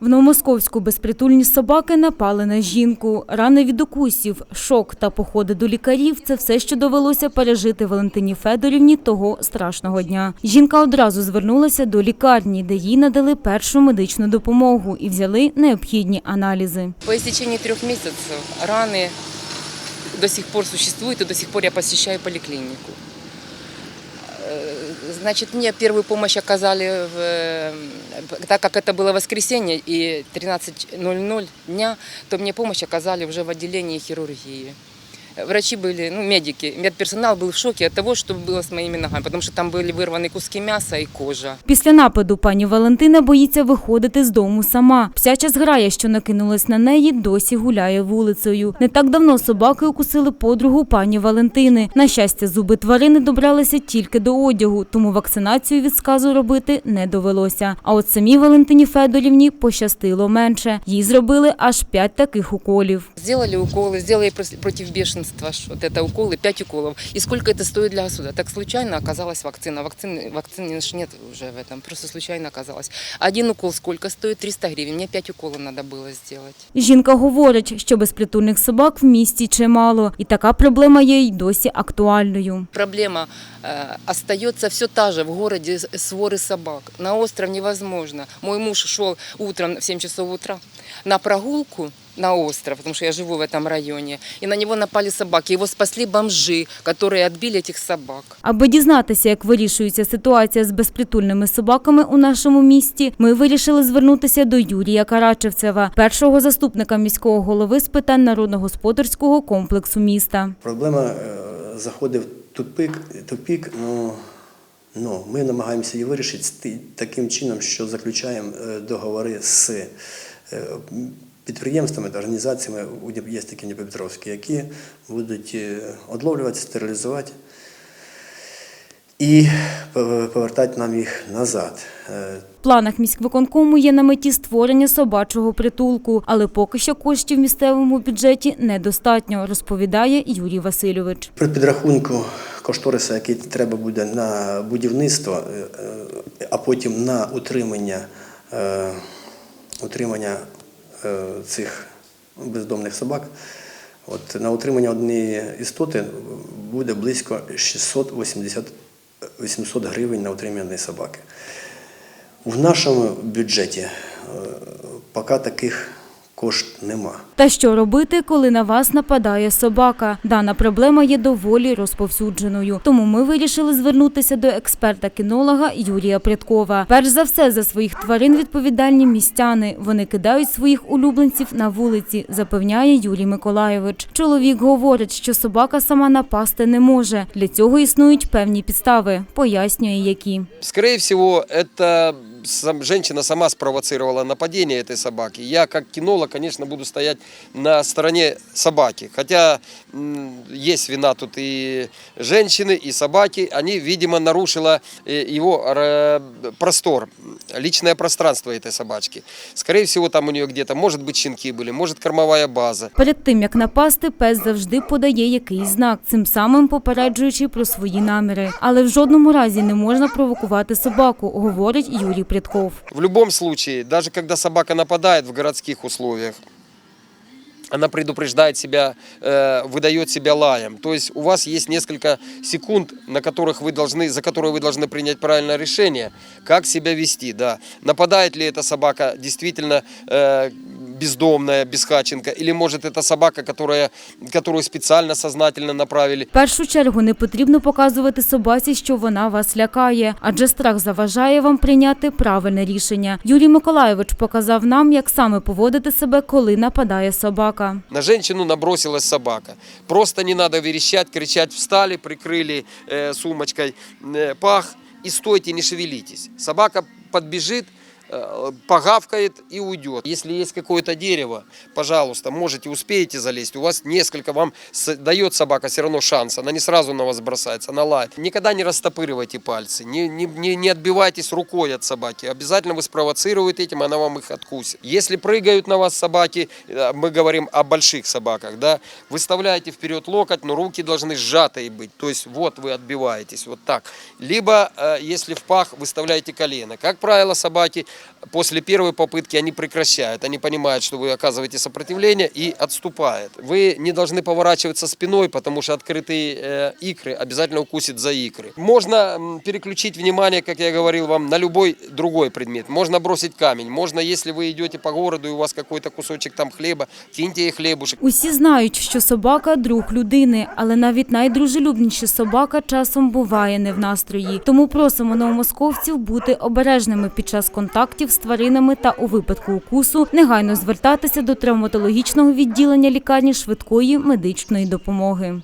В Новомосковську безпритульні собаки напали на жінку. Рани від укусів, шок та походи до лікарів – це все, що довелося пережити Валентині Федорівні того страшного дня. Жінка одразу звернулася до лікарні, де їй надали першу медичну допомогу і взяли необхідні аналізи. По истечении трех месяцев раны до сих пор существуют, и до сих пор я посещаю поликлинику. Э, Значит, мне первую помощь оказали, в, э, так как это было воскресенье и 13.00 дня, то мне помощь оказали уже в отделении хирургии. Врачи были, ну, медики, медперсонал был в шоке от того, что было с моими ногами, потому что там были вырваны куски мяса и кожа. Після нападу пані Валентина боїться виходити з дому сама. Псяча зграя, що накинулась на неї, досі гуляє вулицею. Не так давно собаки укусили подругу пані Валентини. На щастя, зуби тварини добралися тільки до одягу, тому вакцинацію від сказу робити не довелося. А от самій Валентині Федорівні пощастило менше. Їй зробили аж п'ять таких уколів. Сделали уколы, сделали прос- против бешенства, что вот это уколы, 5 уколов. И сколько это стоит для государства? Так случайно оказалась вакцина. Вакцины, вакцины ж нет уже в этом, просто случайно оказалось. Один укол сколько стоит? 300 гривен. Мне 5 уколов надо было сделать. Жінка говорить, що безпритульних собак в місті чимало, і така проблема є й досі актуальною. Проблема э, остается все та же в городе с- своры собак. На остров невозможно. Мой муж шел утром в 7 часов утра на прогулку на остров, потому что я живу в этом районе, и на него напали собаки. Его спасли бомжи, которые отбили этих собак. Аби дізнатися, як вирішується ситуація з безпритульними собаками у нашому місті, ми вирішили звернутися до Юрія Карачевцева, першого заступника міського голови з питань народно-господарського комплексу міста. Проблема е, заходить в тупик, тупик ну, ну, ми намагаємося її вирішити з ти- таким чином, що заключаємо е, договори з е, підприємствами та організаціями, у є такі Дніпропетровські, які будуть е, одловлювати, стерилізувати і повертати нам їх назад. Е, В планах міськвиконкому є на меті створення собачого притулку, але поки що коштів в місцевому бюджеті недостатньо, розповідає Юрій Васильович. При підрахунку кошториса, який треба буде на будівництво, е, а потім на утримання, утримання е, цих бездомних собак, от на утримання однієї істоти буде близько 680 800 гривень на утримання собаки. В нашому бюджеті е, поки таких коштів нема. Та що робити, коли на вас нападає собака? Дана проблема є доволі розповсюдженою. Тому ми вирішили звернутися до експерта-кінолога Юрія Прядкова. Перш за все, за своїх тварин відповідальні містяни. Вони кидають своїх улюбленців на вулиці, запевняє Юрій Миколайович. Чоловік говорить, що собака сама напасти не може. Для цього існують певні підстави. Пояснює, які. Скорее это сам- женщина сама спровоцировала нападение этой собаки. Я, как кинолог, конечно, буду стоять на стороне собаки. Хотя м, есть вина тут и женщины, и собаки. Они, видимо, нарушила э, его ра- простор, личное пространство этой собачки. Скорее всего, там у нее где-то, может быть, щенки были, может, кормовая база. Перед тим як напасти, пес завжди подає якийсь знак, цим самим попереджуючи про свої наміри. Але в жодному разі не можна провокувати собаку, говорить Юрій Прядков. В любом случае, даже когда собака нападает в городских условиях, она предупреждает себя, э, выдает себя лаем. То есть у вас есть несколько секунд, на которых вы должны, за которые вы должны принять правильное решение, как себя вести. Да. Нападает ли эта собака действительно э, бездомная, бесхаченка, или может это собака, которая, которую специально, сознательно направили В першу чергу не потрібно показувати собаці, що вона вас лякає, адже страх заважає вам прийняти правильне рішення. Юрій Миколайович показав нам, як саме поводити себе, коли нападає собака. На женщину набросилась собака. Просто не надо верещать, кричать. Встали, прикрыли э, сумочкой э, пах и стойте, не шевелитесь. Собака подбежит, э, погавкает и уйдет. Если есть какое-то дерево, пожалуйста, можете, успеете залезть. У вас несколько, вам дает собака все равно шанс. Она не сразу на вас бросается, она лает. Никогда не растопыривайте пальцы, не, не, не, не отбивайтесь рукой от собаки. Обязательно вы спровоцируете этим, она вам их откусит. Если прыгают на вас собаки, э, мы говорим о больших собаках, да, выставляете вперед локоть, но руки должны сжатые быть. То есть вот вы отбиваетесь, вот так. Либо, э, если в пах, выставляете колено. Как правило, собаки после первой попытки они прекращают. Они понимают, что вы оказываете сопротивление и отступают. Вы не должны поворачиваться спиной, потому что открытые э, икры обязательно укусит за икры. Можно м, переключить внимание, как я говорил вам, на любой другой предмет. Можно бросить камень. Можно, если вы идете по городу и у вас какой-то кусочек там хлеба, киньте ей хлебушек. Усі знають, що собака друг людини, але навіть найдружелюбніший собака часом буває не в настрої. Тому просимо новомосковців бути обережними під час контактів з тваринами та у випадку укусу негайно звертатися до травматологічного відділення лікарні швидкої медичної допомоги.